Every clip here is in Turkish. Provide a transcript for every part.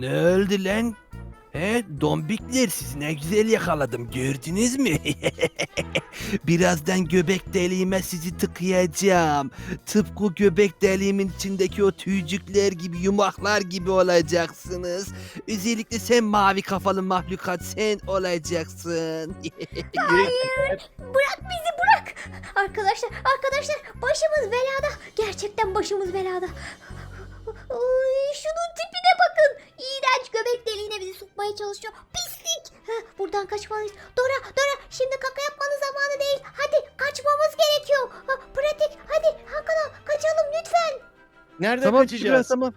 Ne oldu lan? He, dombikler sizi ne güzel yakaladım gördünüz mü? Birazdan göbek deliğime sizi tıkayacağım. Tıpkı göbek deliğimin içindeki o tüycükler gibi yumaklar gibi olacaksınız. Özellikle sen mavi kafalı mahlukat sen olacaksın. Bırak bizi bırak. Arkadaşlar arkadaşlar başımız belada. Gerçekten başımız belada. Ay, şunun tipine bakın. İğrenç göbek deliğine bizi sokmaya çalışıyor. Pislik. Heh, buradan kaçmalıyız. Dora Dora şimdi kaka yapmanın zamanı değil. Hadi kaçmamız gerekiyor. Ha, pratik hadi Hakan kaçalım lütfen. Nereden tamam kaçacağız? biraz tamam.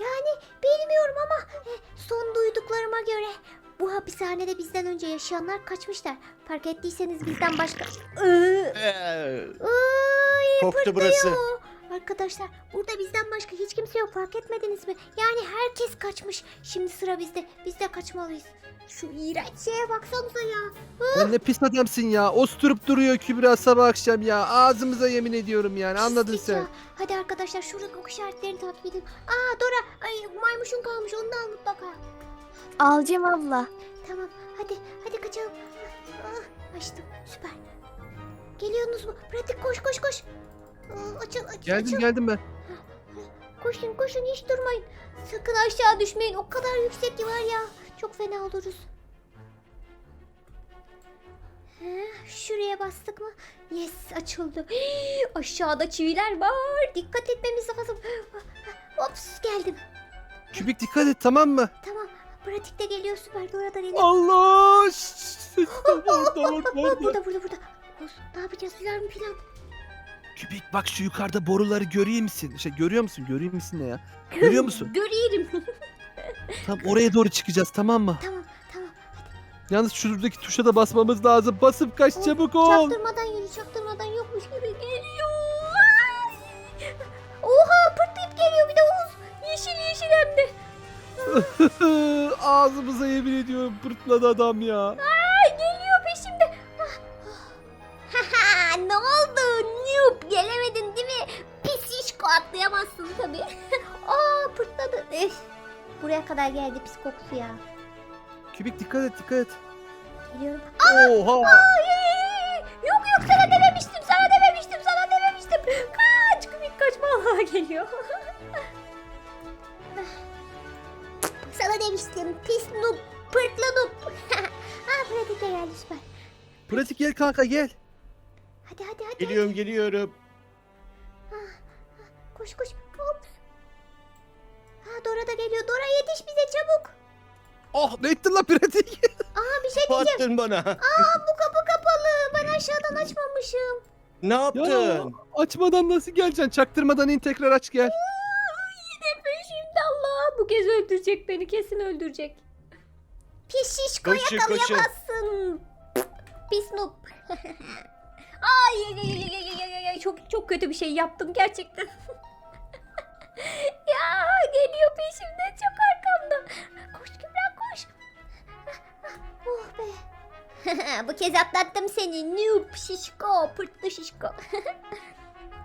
Yani bilmiyorum ama eh, son duyduklarıma göre bu hapishanede bizden önce yaşayanlar kaçmışlar. Fark ettiyseniz bizden başka... Iı, Ee, koktu burası. Arkadaşlar burada bizden başka hiç kimse yok fark etmediniz mi? Yani herkes kaçmış. Şimdi sıra bizde. Biz de kaçmalıyız. Şu iğrenç şeye baksanıza ya. Sen ne pis adamsın ya. Osturup duruyor Kübra sabah akşam ya. Ağzımıza yemin ediyorum yani anladın Pislik sen. ya. Hadi arkadaşlar şurada ok işaretlerini takip edin. Aa Dora ay maymuşun kalmış onu da al mutlaka. Alacağım abla. Tamam hadi hadi kaçalım. Ah, açtım süper. Geliyorsunuz mu? Pratik koş koş koş. Aa, açıl açıl Geldim açıl. geldim ben. Koşun koşun hiç durmayın. Sakın aşağı düşmeyin. O kadar yüksek ki var ya. Çok fena oluruz. Heh, Şuraya bastık mı? Yes açıldı. Hii, aşağıda çiviler var. Dikkat etmemiz lazım. Ops geldim. Kübik dikkat et tamam mı? Tamam. Pratikte geliyor süper. Da geliyor. Allah! Şşş! Orada, orada, Aa, orada. burada burada burada. Ne yapacağız? Plan plan. Kübik bak şu yukarıda boruları görüyor musun? Şey görüyor musun? Görüyor musun ne ya? Görüyor musun? Görüyorum. Tam oraya doğru çıkacağız tamam mı? tamam tamam. Yalnız şuradaki tuşa da basmamız lazım. Basıp kaç Oğuz, çabuk ol. Çaktırmadan yürü. Çaktırmadan yokmuş gibi geliyor. Ay! Oha pırtlayıp geliyor bir de Oğuz. Yeşil yeşil hem de. Ağzımıza yemin ediyorum pırtladı adam ya. Buraya kadar geldi pis kokusu ya. Kübik dikkat et dikkat et. Geliyorum. Oha! Ay, yok yok sana dememiştim sana dememiştim sana dememiştim. Kaç kübik kaçma Aa, geliyor. sana demiştim pis noob pırtlı noob. Aa pratikte geldi süper. Pratik gel kanka gel. Hadi hadi hadi. Geliyorum geliyorum. Koş koş. Hop. Ha Dora da geliyor. Dora yetiş bize çabuk. Oh ne ettin lan pratik? Aa bir şey diyeceğim. Battın bana. Aa bu kapı kapalı. Ben aşağıdan açmamışım. ne ya yaptın? açmadan nasıl geleceksin? Çaktırmadan in tekrar aç gel. Yine peşimde Allah. Bu kez öldürecek beni. Kesin öldürecek. Pis şişko Koşun, yakalayamazsın. Pis noob. Ay, ay, ay, ay, ay, ay, ay, çok çok kötü bir şey yaptım gerçekten. ya geliyor peşimde çok arkamda. Koş Kübra koş. oh be. Bu kez atlattım seni noob şişko pırtlı şişko.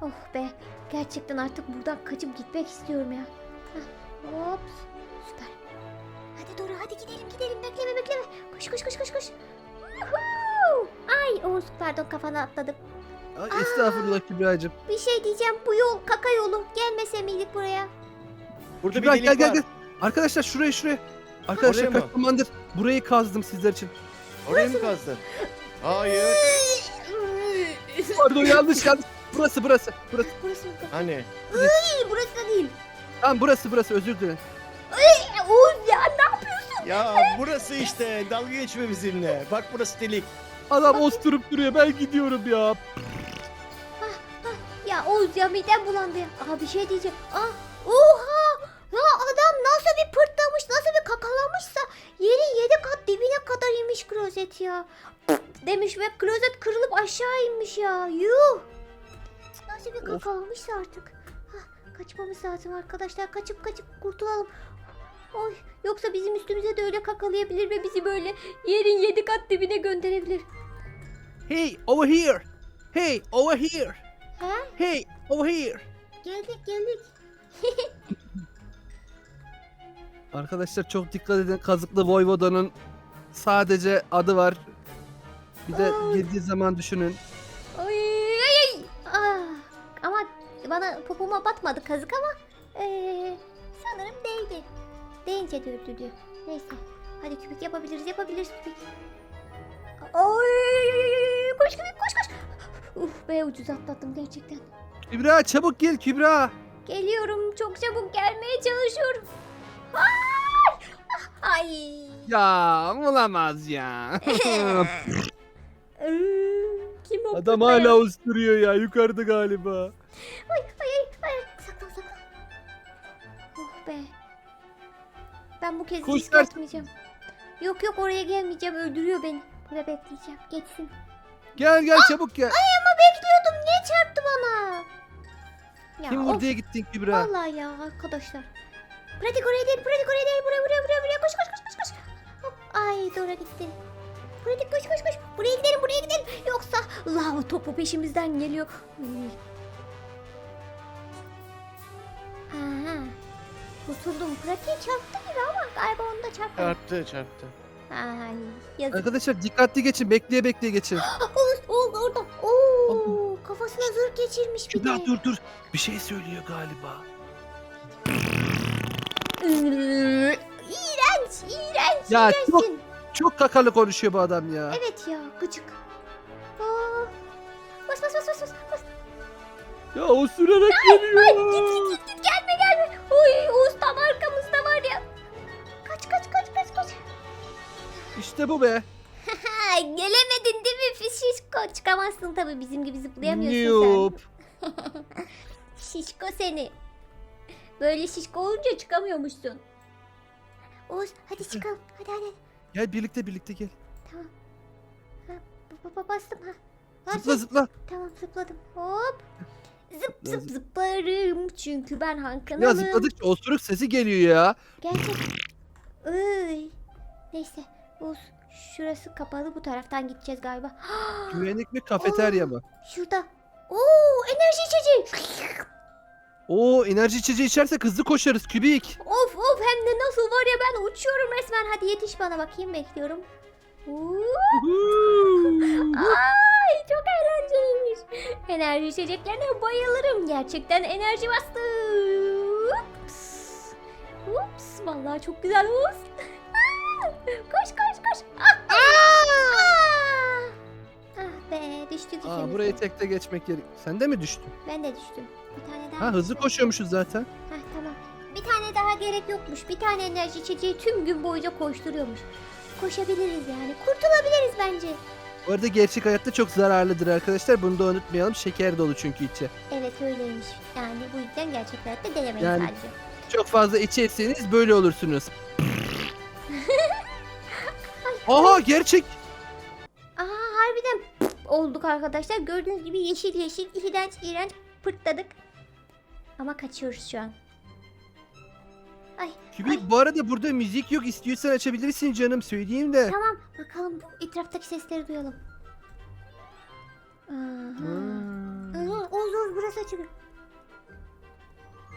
oh be gerçekten artık buradan kaçıp gitmek istiyorum ya. Hop süper. Hadi Dora hadi gidelim gidelim bekleme bekleme. Koş koş koş koş koş. Ay Oğuz pardon kafana atladım. Ay, estağfurullah Kübra'cığım. Bir şey diyeceğim bu yol kaka yolu. Gelmese miydik buraya? Burada Kübra bir gel delik gel var. gel. Arkadaşlar şuraya şuraya. Arkadaşlar Oraya mı? kaç zamandır burayı kazdım sizler için. Oraya mı kazdın? Hayır. Pardon yanlış yanlış. Burası burası. Burası. burası mı? Hani? Değil burası da değil. Tamam burası burası özür dilerim. E, Oğuz ya ne yapıyorsun? Ya burası işte. Dalga geçme bizimle. Bak burası delik. Adam osturup duruyor ben gidiyorum ya. Oğuz ya midem bulandı ya. Aa bir şey diyeceğim. Aa oha! Ya adam nasıl bir pırtlamış, nasıl bir kakalamışsa yerin yedi kat dibine kadar inmiş klozet ya. Demiş ve klozet kırılıp aşağı inmiş ya. Yuh! Nasıl bir kakalamışsa artık. Hah, kaçmamız lazım arkadaşlar. Kaçıp kaçıp kurtulalım. Oy, yoksa bizim üstümüze de öyle kakalayabilir ve bizi böyle yerin yedi kat dibine gönderebilir. Hey over here. Hey over here. Ha? Hey over here. Geldik geldik. Arkadaşlar çok dikkat edin. Kazıklı Voyvoda'nın sadece adı var. Bir de Ay. girdiği zaman düşünün. Ay ay ay. Ah, ama bana popoma batmadı kazık ama eee, sanırım değdi. Değince de öldürdü. Neyse. Hadi kübik yapabiliriz yapabiliriz kübik. Ay, koş kübik koş koş. Uf be ucuz atlattım gerçekten. Kübra çabuk gel Kübra. Geliyorum çok çabuk gelmeye çalışıyorum. Ay! Ay. Ya olamaz ya. Kim o? Adam ya? hala usturuyor ya yukarıda galiba. Ay ay ay ay. Saklan saklan. Oh be. Ben bu kez Koş risk ver. atmayacağım. Yok yok oraya gelmeyeceğim öldürüyor beni. Burada bekleyeceğim. Geçsin. Gel gel çabuk gel. Ay ama bekliyordum. Niye çarptı bana? Ya Kim of. vur diye gittin Kübra. Vallahi ya arkadaşlar. Pratik oraya değil, pratik oraya değil. Buraya, buraya, buraya, buraya. Koş, koş, koş, koş, koş. Hop. Ay doğru gittin. Pratik koş, koş, koş. Buraya gidelim, buraya gidelim. Yoksa lav topu peşimizden geliyor. Uy. Ha. Kurtuldum. Pratiğe çarptı gibi ama galiba onu da çarptı. Çarptı çarptı. Ay yazık. Arkadaşlar dikkatli geçin bekleye bekleye geçin. Oğuz, Oğuz orada. Oo, kafasına zırh geçirmiş bir Kübra de. dur dur. Bir şey söylüyor galiba. İğrenç, iğrenç, Ya iğrençsin. çok- Çok kakalı konuşuyor bu adam ya. Evet ya, gıcık. Aa, bas bas bas bas bas. bas. Ya osurarak geliyor. Ay, git git git İşte bu be. Gelemedin değil mi Şişko? Çıkamazsın tabii bizim gibi zıplayamıyorsun Noob. sen. Şişko seni. Böyle şişko olunca çıkamıyormuşsun. Oğuz hadi çıkalım. Hadi hadi. Gel birlikte birlikte gel. Tamam. Ha, ba- ba- bastım ha. Ha, Zıpla zıpla. Tamam zıpladım. Hop. Zıp zıp zıp. zıplarım çünkü ben Han Ya zıpladıkça osuruk sesi geliyor ya. Gerçek. Iy. Neyse. Oğuz şurası kapalı bu taraftan gideceğiz galiba. Güvenlik mi kafeterya mı? Şurada. Oo enerji içeceği. Oo enerji içeceği içersek hızlı koşarız kübik. Of of hem de nasıl var ya ben uçuyorum resmen. Hadi yetiş bana bakayım bekliyorum. Oo. Ay çok eğlenceliymiş. Enerji içeceklerine bayılırım. Gerçekten enerji bastı. Ups. Ups. Vallahi çok güzel Ups. Koş koş koş. Ah, ah. Ah be düştük ikimiz Aa de. burayı tekte geçmek gerek. Sen de mi düştün? Ben de düştüm. Bir tane daha. Ha hızlı koşuyormuşuz zaten. Heh, tamam. Bir tane daha gerek yokmuş. Bir tane enerji içeceği tüm gün boyunca koşturuyormuş. Koşabiliriz yani. Kurtulabiliriz bence. Bu arada gerçek hayatta çok zararlıdır arkadaşlar. Bunu da unutmayalım. Şeker dolu çünkü içi. Evet öyleymiş. Yani bu yüzden gerçek hayatta denemeyin Yani- sadece. Çok fazla içerseniz böyle olursunuz. Aha gerçek. Aha harbiden olduk arkadaşlar. Gördüğünüz gibi yeşil yeşil iğrenç iğrenç pırtladık. Ama kaçıyoruz şu an. Ay Kübik bu arada burada müzik yok. İstiyorsan açabilirsin canım söyleyeyim de. tamam bakalım bu etraftaki sesleri duyalım. Aha. Hmm. Aha, Oğuz Oğuz burası açılıyor.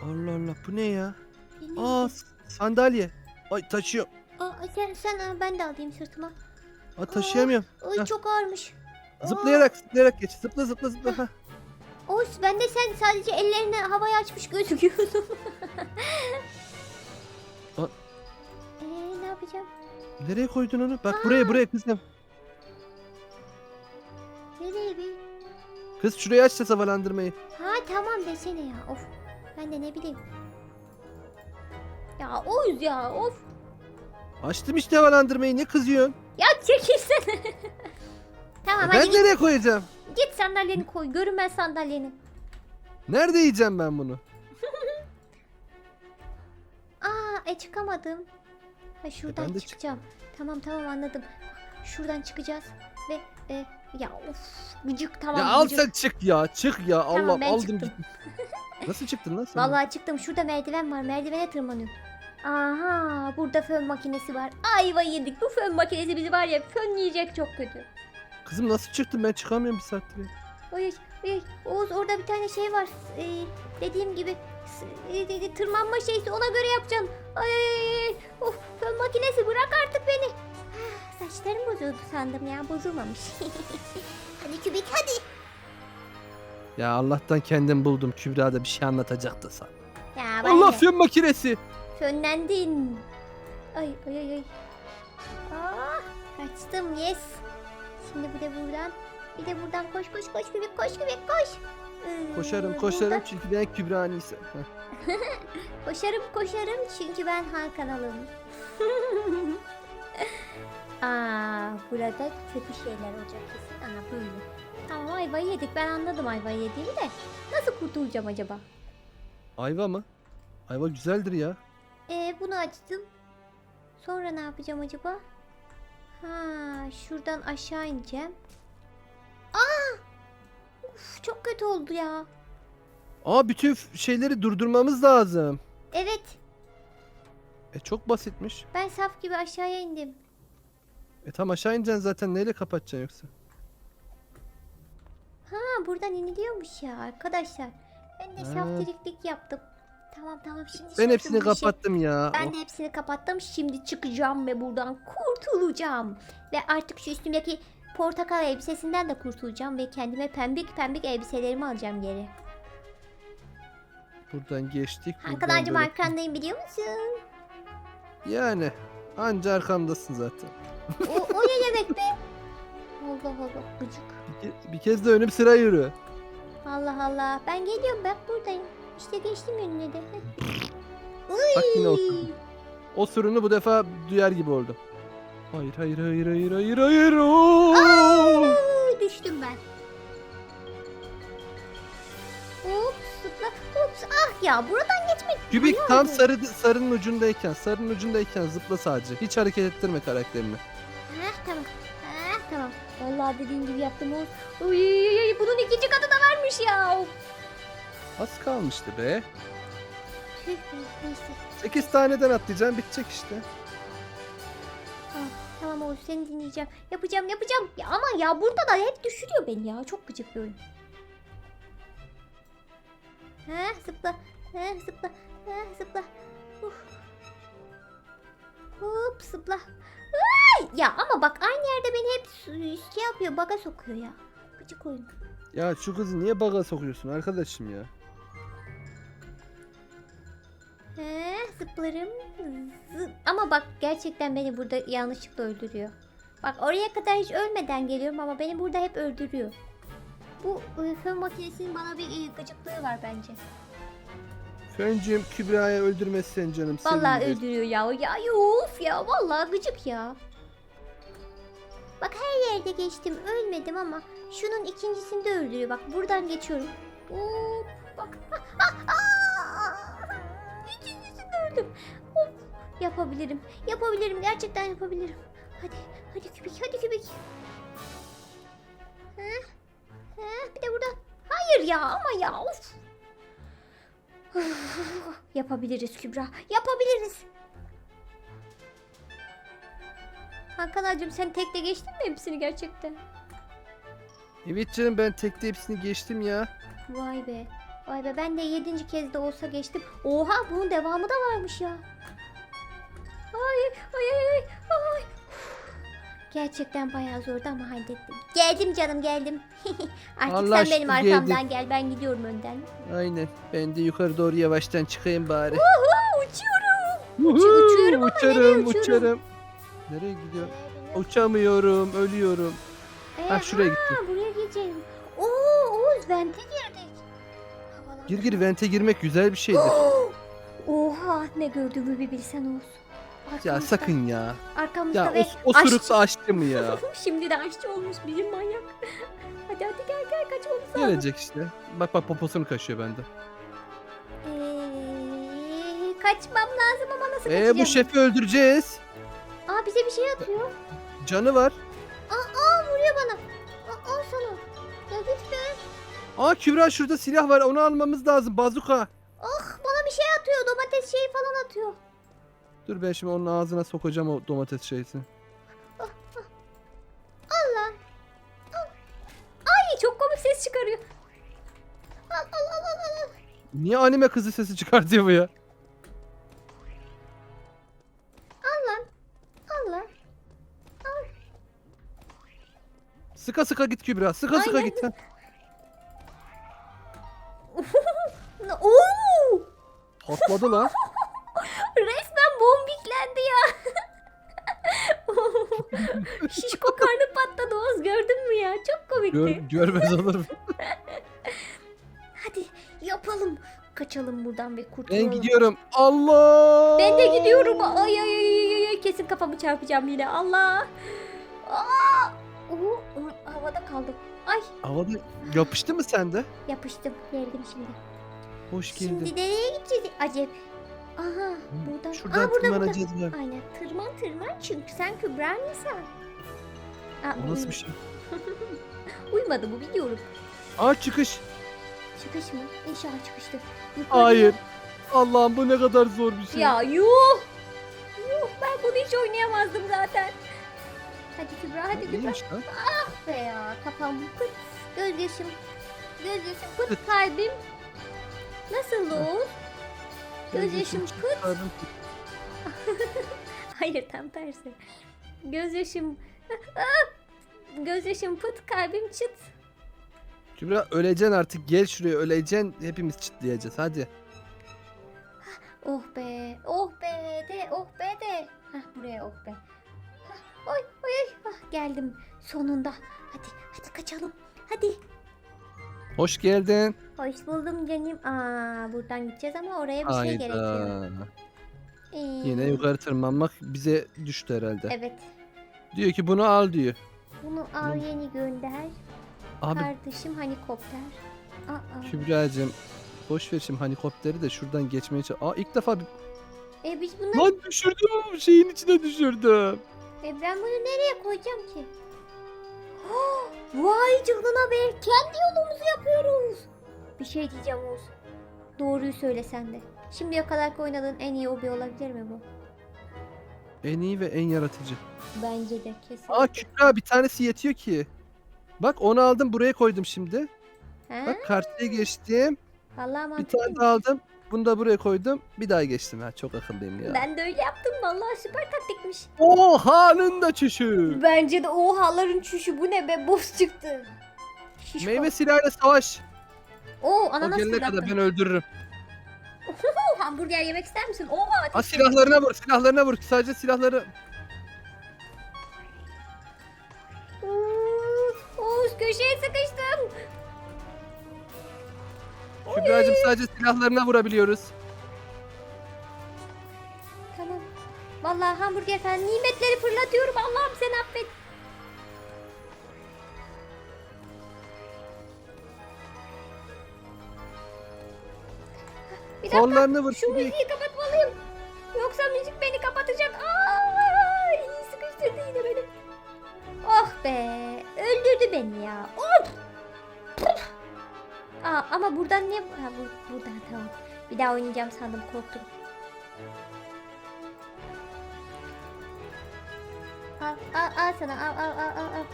Allah Allah bu ne ya? Ne? Aa sandalye. Ay taşıyor. Aa, sen, sen ben de alayım sırtıma. Aa taşıyamıyorum. Ay Heh. çok ağırmış. Zıplayarak zıplayarak geç. Zıpla zıpla zıpla. Hah. Oğuz ben de sen sadece ellerini havaya açmış gözüküyordum. Aa. Eee ne yapacağım? Nereye koydun onu? Bak buraya buraya kızım. Nereye bir? Kız şurayı aç da havalandırmayı. Ha tamam desene ya. Of. Ben de ne bileyim. Ya Oğuz ya of. Açtım işte havalandırmayı. Ne kızıyorsun? Ya çekilsene. tamam E hadi ben git, nereye koyacağım? git sandalyeni koy. Görünmez sandalyeni. Nerede yiyeceğim ben bunu? Aa e çıkamadım. Ha şuradan ben de çık- çıkacağım. Tamam tamam anladım. Şuradan çıkacağız ve e, ya of gıcık tamam ya al gıcık. sen çık ya. Çık ya. Allah ben aldım çıktım. gittim. Nasıl çıktın lan sen? Vallahi çıktım. Şurada merdiven var. Merdivene tırmanıyorum. Aha burada fön makinesi var. Ayva yedik. Bu fön makinesi bizi var ya fönleyecek çok kötü. Kızım nasıl çıktın ben çıkamıyorum bir saattir. Oy oy Oğuz orada bir tane şey var. Ee, dediğim gibi s- e, e, tırmanma şeysi ona göre yapacaksın. Ay. Of fön makinesi bırak artık beni. Ah, Saçlarım bozuldu sandım ya bozulmamış. hadi kübik hadi. Ya Allah'tan kendim buldum. Kübra da bir şey anlatacaktı sana. Ya Allah fön makinesi. Fönlendin. Ay ay ay ay. Ah, kaçtım yes. Şimdi bir de buradan. Bir de buradan koş koş koş kübik koş kübik koş. Ee, Koşarım koşarım çünkü ben Kübra Nisa. Koşarım koşarım çünkü ben Hakan Alım. Aa, burada kötü şeyler olacak kesin. Aa, böyle. Tamam ayvayı yedik. Ben anladım ayvayı yediğimi de. Nasıl kurtulacağım acaba? Ayva mı? Ayva güzeldir ya. Ee, bunu açtım. Sonra ne yapacağım acaba? Ha, şuradan aşağı ineceğim. Aa! Uf, çok kötü oldu ya. Aa bütün şeyleri durdurmamız lazım. Evet, E çok basitmiş. ben saf gibi aşağıya indim. E tam aşağı ineceksin zaten neyle kapatacaksın yoksa? Ha, buradan iniliyormuş ya arkadaşlar. Ben de saftiriklik yaptım. Tamam tamam şimdi Ben hepsini bu işi. kapattım ya. Ben de hepsini kapattım. Şimdi çıkacağım ve buradan kurtulacağım. Ve artık şu üstümdeki portakal elbisesinden de kurtulacağım ve kendime pembik pembik elbiselerimi alacağım geri. Buradan geçtik. buradan Hakan'cığım böyle- arkandayım biliyor musun? Yani anca arkamdasın zaten. O, o ne demek be? Allah Allah gıcık. Bir, ke- bir kez de önüm sıra yürü. Allah Allah. Ben geliyorum bak buradayım. İşte geçtim önüne de. Bak yine Uy! oturdum. O sorunu bu defa duyar gibi oldum. Hayır hayır hayır hayır hayır hayır. Oo! Uy, Düştüm ben. Hop zıpla. Hops. Ah ya buradan geçmek. Kübik bayağı tam zor. sarı, sarının ucundayken, sarının ucundayken zıpla sadece. Hiç hareket ettirme karakterini. Heh tamam. Heh tamam. Vallahi dediğin gibi yaptım uy, uy, bunun ikinci katı da varmış ya. Of. Az kalmıştı be. Neyse. 8 taneden atlayacaksın bitecek işte. Ah, tamam Oğuz seni dinleyeceğim. Yapacağım yapacağım. Ya ama ya burada da hep düşürüyor beni ya. Çok gıcık bir oyun. Heh zıpla. Heh zıpla. Heh zıpla. Uf. Hop zıpla. Ay! Ya ama bak aynı yerde beni hep şey yapıyor baga sokuyor ya. Gıcık oyun. Ya şu kızı niye baga sokuyorsun arkadaşım ya? He, zıplarım. Zıp. Ama bak gerçekten beni burada yanlışlıkla öldürüyor. Bak oraya kadar hiç ölmeden geliyorum ama beni burada hep öldürüyor. Bu e, fön makinesinin bana bir e, gıcıklığı var bence. Föncüğüm Kübra'ya öldürmezsen canım Vallahi sevinirim. öldürüyor ya. Ya of ya vallahi gıcık ya. Bak her yerde geçtim ölmedim ama şunun ikincisinde öldürüyor. Bak buradan geçiyorum. Hop bak. Ah, ah, ah. Öldüm. Of. Yapabilirim. Yapabilirim. Gerçekten yapabilirim. Hadi. Hadi kübik. Hadi kübik. Heh. Heh, bir de buradan. Hayır ya ama ya of. Yapabiliriz Kübra. Yapabiliriz. Hakan ağacım sen tekte geçtin mi hepsini gerçekten? Evet canım ben tekte hepsini geçtim ya. Vay be. Vay be ben de yedinci kez de olsa geçtim. Oha bunun devamı da varmış ya. Ay ay ay ay. ay. Gerçekten bayağı zordu ama hallettim. Geldim canım geldim. Artık Allah sen benim aşkına arkamdan geldin. gel ben gidiyorum önden. Aynen. Ben de yukarı doğru yavaştan çıkayım bari. Uhu, uçuyorum. Uhu, uçuyorum ama nereye uçarım, uçuyorum? uçarım. Nereye gidiyorum? Uçamıyorum, ölüyorum. Ee, Ha şuraya gittim. Buraya gireceğim. Oo Oğuz vente girdik. Gir gir vente girmek güzel bir şeydir. Oha ne gördüğümü bir bilsen Oğuz. ya Arkamızda- sakın ya. Arkamızda Ya ve o, o aşçı- açtı mı ya? Şimdi de aşçı olmuş bizim manyak. hadi hadi gel gel kaçmamız lazım. Gelecek işte. Bak bak poposunu kaşıyor bende. Ee, kaçmam lazım ama nasıl Ee kaçacağım? bu şefi öldüreceğiz. Aa bize bir şey atıyor. Canı var. Aa Kübra şurada silah var onu almamız lazım. Bazuka. Ah bana bir şey atıyor. Domates şeyi falan atıyor. Dur ben şimdi onun ağzına sokacağım o domates şeysini. Allah. Ay çok komik ses çıkarıyor. Al al al al al. al. Niye anime kızı sesi çıkartıyor bu ya? Al lan. Al lan. Sıka sıka git Kübra. Sıka sıka Aynen. git. Ha. Oo! Patladı lan. Resmen bombiklendi ya. Şişko karnı patladı Oğuz gördün mü ya? Çok komikti. Gör, görmez olurum. Hadi yapalım. Kaçalım buradan ve kurtulalım. Ben gidiyorum. Allah! Ben de gidiyorum. Ay ay ay ay, ay kesin kafamı çarpacağım yine. Allah. Aa! Oo, havada kaldım. Ay Havada yapıştı mı sende? yapıştım. Geldim şimdi. Hoş geldin. Şimdi nereye gideceğiz acep? Aha buradan. Şuradan Aa, burada, burada. tırmanacağız bak. Aynen tırman tırman çünkü sen Kübra Nisa. Aa, O nasıl bir şey? Uymadı bu biliyorum. Aa çıkış. Çıkış mı? İnşallah çıkıştır. Hayır. Allah'ım bu ne kadar zor bir şey. Ya yuh. Yuh ben bunu hiç oynayamazdım zaten. Hadi Kübra hadi Kübra. İyiymiş lan. Be ya kafam pıt. Gözyaşım. Gözyaşım pıt kalbim. Nasıl Oğuz? Gözyaşım. Çıkardım. Hayır tam tersi. Gözyaşım. Gözyaşım pıt kalbim çıt. Kübra öleceksin artık. Gel şuraya öleceksin. Hepimiz çıtlayacağız. Hadi. Oh be, oh be de, oh be de. Hah buraya oh be. Hah, oy, oy, oy. Ah, geldim sonunda. Hadi, hadi kaçalım. Hadi. Hoş geldin. Hoş buldum canım. Aa, buradan gideceğiz ama oraya bir şey gerekiyor. Ee, Yine yukarı tırmanmak bize düştü herhalde. Evet. Diyor ki bunu al diyor. Bunu al yeni gönder. Abi Kardeşim helikopter. Aa, Kübra'cığım boş ver şimdi helikopteri de şuradan geçmeye çalış. Aa ilk defa bir... e biz bunu, Lan düşürdüm şeyin içine düşürdüm. e ben bunu nereye koyacağım ki? Vay canına be, kendi yolumuzu yapıyoruz. Bir şey diyeceğim Oğuz. Doğruyu söyle sen de. Şimdiye kadar oynadığın en iyi hobi olabilir mi bu? En iyi ve en yaratıcı. Bence de kesin. Aa Kübra bir tanesi yetiyor ki. Bak onu aldım buraya koydum şimdi. Ha? Bak karşıya geçtim. Vallahi Bir tane daha aldım. Bunu da buraya koydum. Bir daha geçtim. Ha çok akıllıyım ya. Ben de öyle yaptım vallahi süper taktikmiş. Oha'nın da çüşü. Bence de ohaların çüşü bu ne be boss çıktı. Şişko. Meyve silahıyla savaş. Oo O ananas gelene fırlattın. kadar ben öldürürüm. Hamburger yemek ister misin? Oha Ha silahlarına vur, silahlarına vur. Sadece silahları. Uf, Oğuz köşeye sıkıştım. Kübra'cığım sadece silahlarına vurabiliyoruz. Tamam. Vallahi hamburger falan nimetleri fırlatıyorum. Allah'ım sen affet. Bir dakika. Kollarını vur. Şu Kübra. müziği kapatmalıyım. Yoksa müzik beni kapatacak. İyi sıkıştırdı yine beni. Oh be. Öldürdü beni ya. Of. Aa, ama buradan ne? Ha, bu, buradan tamam. Bir daha oynayacağım sandım korktum. Al, al, al sana. Al, al, al, al, al.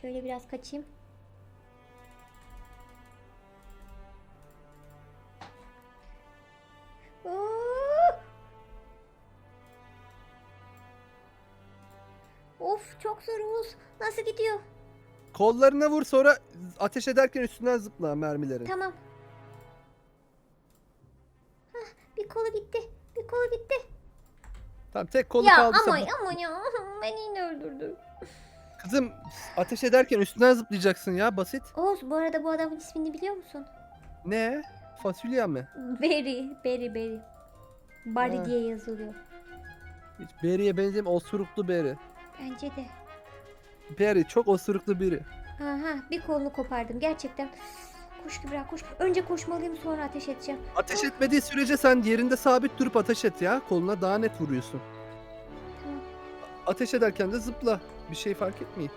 Şöyle biraz kaçayım. Of çok zor Oğuz. Nasıl gidiyor? Kollarına vur sonra ateş ederken üstünden zıpla mermilerin. Tamam. Hah, bir kolu gitti. Bir kolu gitti. Tamam tek kolu ya kaldı. ama ama ya beni yine öldürdü. Kızım ateş ederken üstünden zıplayacaksın ya basit. Oğuz bu arada bu adamın ismini biliyor musun? Ne? Fasulye mi? Berry, Berry, Berry. Barry Ha. diye yazılıyor. Hiç Beri'ye benzeyim osuruklu beri. Bence de. Beri çok osuruklu biri. Aha bir kolunu kopardım gerçekten. Koş Kübra koş. Önce koşmalıyım sonra ateş edeceğim. Ateş etmediği sürece sen yerinde sabit durup ateş et ya. Koluna daha net vuruyorsun. Tamam. Ateş ederken de zıpla. Bir şey fark etmiyor.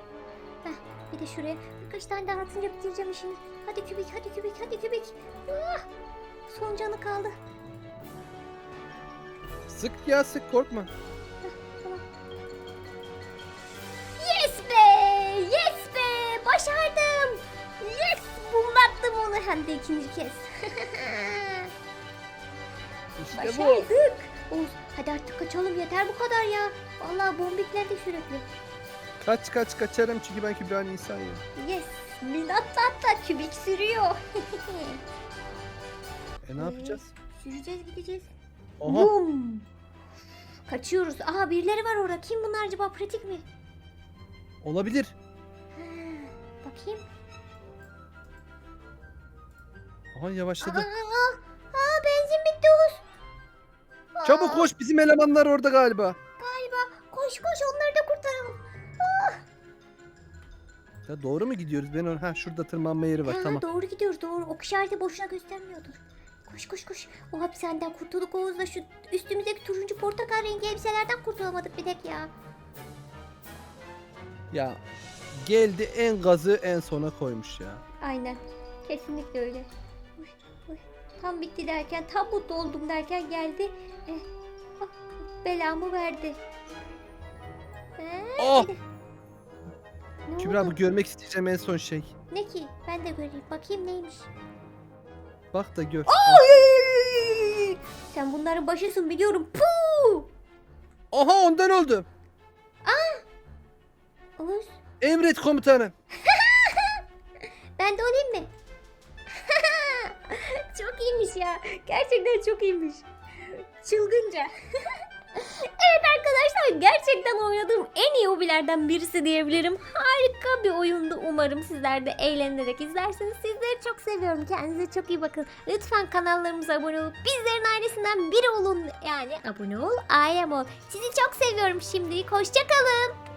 Bir de şuraya birkaç tane daha atınca bitireceğim işini. Hadi kübik, hadi kübik, hadi kübik. Ah, son canı kaldı. Sık ya sık korkma. Hem de ikinci kez. İşte bu. Başardık. Oğuz hadi artık kaçalım yeter bu kadar ya. Vallahi bombikler de sürekli. Kaç kaç kaçarım çünkü ben Kübra'nın insanıyım. Yes! Minatla atla kübik sürüyor. E ne yapacağız? Süreceğiz gideceğiz. Aha Bum! Kaçıyoruz. Aha birileri var orada. Kim bunlar acaba? Pratik mi? olabilir. Ha, bakayım. Aha Aa, yavaşladı. aa, aa, benzin bitti Oğuz. Aa, Çabuk koş bizim elemanlar orada galiba. Galiba. Koş koş onları da kurtaralım. Ya doğru mu gidiyoruz? Ben onu ha şurada tırmanma yeri var Ha, tamam. Doğru gidiyoruz doğru. Ok işareti boşuna göstermiyordur. Koş koş koş. O hapishaneden kurtulduk Oğuz'la şu üstümüzdeki turuncu portakal rengi elbiselerden kurtulamadık bir tek ya. Ya geldi en gazı en sona koymuş ya. Aynen. Kesinlikle öyle. Tam bitti derken, tam mutlu oldum derken geldi. Eh, ah, belamı verdi. Eh, Oh! ne Kübra bu görmek isteyeceğim en son şey. Ne ki? Ben de göreyim. Bakayım neymiş. Bak da gör. Ay! Sen bunların başısın biliyorum. Puu! Aha ondan oldu. Oğuz, Emret komutanım. ben de olayım mı? Çok iyiymiş ya. Gerçekten çok iyiymiş. Çılgınca. evet arkadaşlar gerçekten oynadığım en iyi hobilerden birisi diyebilirim. Harika bir oyundu. Umarım sizler de eğlenerek izlersiniz. Sizleri çok seviyorum. Kendinize çok iyi bakın. Lütfen kanallarımıza abone olup bizlerin ailesinden biri olun. Yani abone ol, ailem ol. Sizi çok seviyorum şimdilik. Hoşçakalın.